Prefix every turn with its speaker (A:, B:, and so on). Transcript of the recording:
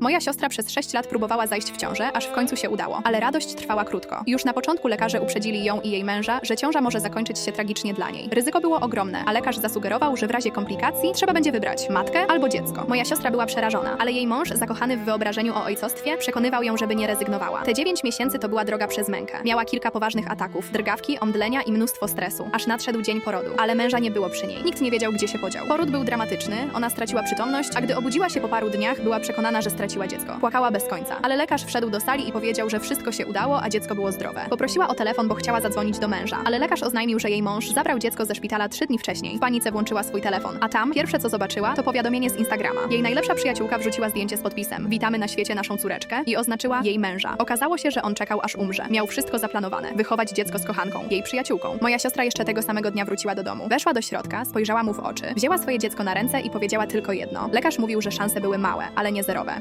A: Moja siostra przez 6 lat próbowała zajść w ciążę, aż w końcu się udało, ale radość trwała krótko. Już na początku lekarze uprzedzili ją i jej męża, że ciąża może zakończyć się tragicznie dla niej. Ryzyko było ogromne, a lekarz zasugerował, że w razie komplikacji trzeba będzie wybrać matkę albo dziecko. Moja siostra była przerażona, ale jej mąż, zakochany w wyobrażeniu o ojcostwie, przekonywał ją, żeby nie rezygnowała. Te 9 miesięcy to była droga przez mękę. Miała kilka poważnych ataków, drgawki, omdlenia i mnóstwo stresu, aż nadszedł dzień porodu, ale męża nie było przy niej. Nikt nie wiedział, gdzie się podział. Poród był dramatyczny, ona straciła przytomność, a gdy obudziła się po paru dniach, była przekonana, że straciła dziecko. Płakała bez końca, ale lekarz wszedł do sali i powiedział, że wszystko się udało, a dziecko było zdrowe. Poprosiła o telefon, bo chciała zadzwonić do męża, ale lekarz oznajmił, że jej mąż zabrał dziecko ze szpitala trzy dni wcześniej. W panice włączyła swój telefon, a tam pierwsze co zobaczyła to powiadomienie z Instagrama. Jej najlepsza przyjaciółka wrzuciła zdjęcie z podpisem: Witamy na świecie naszą córeczkę i oznaczyła jej męża. Okazało się, że on czekał aż umrze. Miał wszystko zaplanowane: wychować dziecko z kochanką, jej przyjaciółką. Moja siostra jeszcze tego samego dnia wróciła do domu. Weszła do środka, spojrzała mu w oczy, wzięła swoje dziecko na ręce i powiedziała tylko jedno. Lekarz mówił, że szanse były małe, ale nie zerowe.